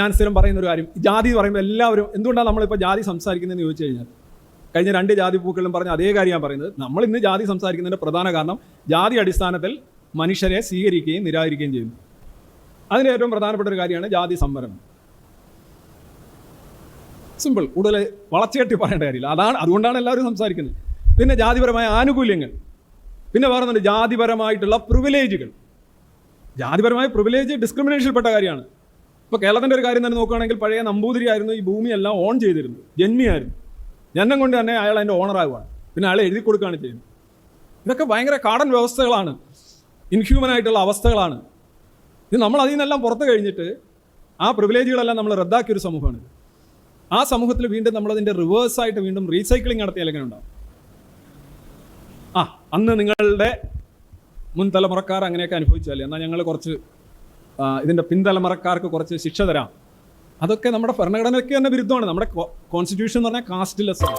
ഞാൻ സ്ഥിരം പറയുന്ന ഒരു കാര്യം ജാതി എന്ന് പറയുമ്പോൾ എല്ലാവരും എന്തുകൊണ്ടാണ് നമ്മളിപ്പോൾ ജാതി സംസാരിക്കുന്നതെന്ന് ചോദിച്ചു കഴിഞ്ഞാൽ കഴിഞ്ഞ രണ്ട് ജാതി പൂക്കളും പറഞ്ഞ അതേ കാര്യം ഞാൻ പറയുന്നത്. നമ്മൾ ഇന്ന് ജാതി സംസാരിക്കുന്നതിന്റെ പ്രധാന കാരണം ജാതി അടിസ്ഥാനത്തിൽ മനുഷ്യരെ സ്വീകരിക്കുകയും നിരാകരിക്കുകയും ചെയ്യുന്നു. അതിന് ഏറ്റവും പ്രധാനപ്പെട്ട ഒരു കാര്യമാണ് ജാതി സംവരണം. സിമ്പിൾ കൂടുതൽ വളച്ചുകെട്ടി പറയേണ്ട കാര്യമില്ല. അതാണ് അതുകൊണ്ടാണ് എല്ലാവരും സംസാരിക്കുന്നത്. പിന്നെ ജാതിപരമായ ആനുകൂല്യങ്ങൾ. പിന്നെ വേറെ ജാതിപരമായിട്ടുള്ള പ്രിവിലേജുകൾ ജാതിപരമായ പ്രിവിലേജ് ഡിസ്ക്രിമിനേഷനിൽപ്പെട്ട കാര്യമാണ്. ഇപ്പോൾ കേരളത്തിന്റെ ഒരു കാര്യം തന്നെ നോക്കുകയാണെങ്കിൽ പഴയ നമ്പൂതിരി ആയിരുന്നു ഈ ഭൂമിയെല്ലാം ഓൺ ചെയ്തിരുന്നത്. ജന്മിയായിരുന്നു ജന്മം കൊണ്ട് തന്നെ അയാൾ അതിന്റെ ഓണറാകുവാണ് പിന്നെ അയാൾ എഴുതി കൊടുക്കുകയാണ് ചെയ്യുന്നത്. ഇതൊക്കെ ഭയങ്കര കാടൻ വ്യവസ്ഥകളാണ്. ഇൻഹ്യൂമൻ ആയിട്ടുള്ള അവസ്ഥകളാണ്. ഇത് നമ്മൾ അതിൽ നിന്നെല്ലാം പുറത്ത് കഴിഞ്ഞിട്ട് ആ പ്രിവിലേജുകളെല്ലാം നമ്മൾ റദ്ദാക്കിയൊരു സമൂഹമാണ് ആ സമൂഹത്തിൽ വീണ്ടും നമ്മളതിന്റെ റിവേഴ്സായിട്ട് വീണ്ടും റീസൈക്ലിംഗ് നടത്തിയാൽ എങ്ങനെ ഉണ്ടാവും? ആ അന്ന് നിങ്ങളുടെ മുൻ തലമുറക്കാർ അങ്ങനെയൊക്കെ അനുഭവിച്ചാലേ എന്നാൽ ഞങ്ങൾ കുറച്ച് ഇതിന്റെ പിൻതലമുറക്കാർക്ക് കുറച്ച് ശിക്ഷ തരാം. അതൊക്കെ നമ്മുടെ ഭരണഘടനയ്ക്ക് തന്നെ വിരുദ്ധമാണ്. നമ്മുടെ കോൺസ്റ്റിറ്റ്യൂഷൻ എന്ന് പറഞ്ഞാൽ കാസ്റ്റ്ലെസ് ആണ്.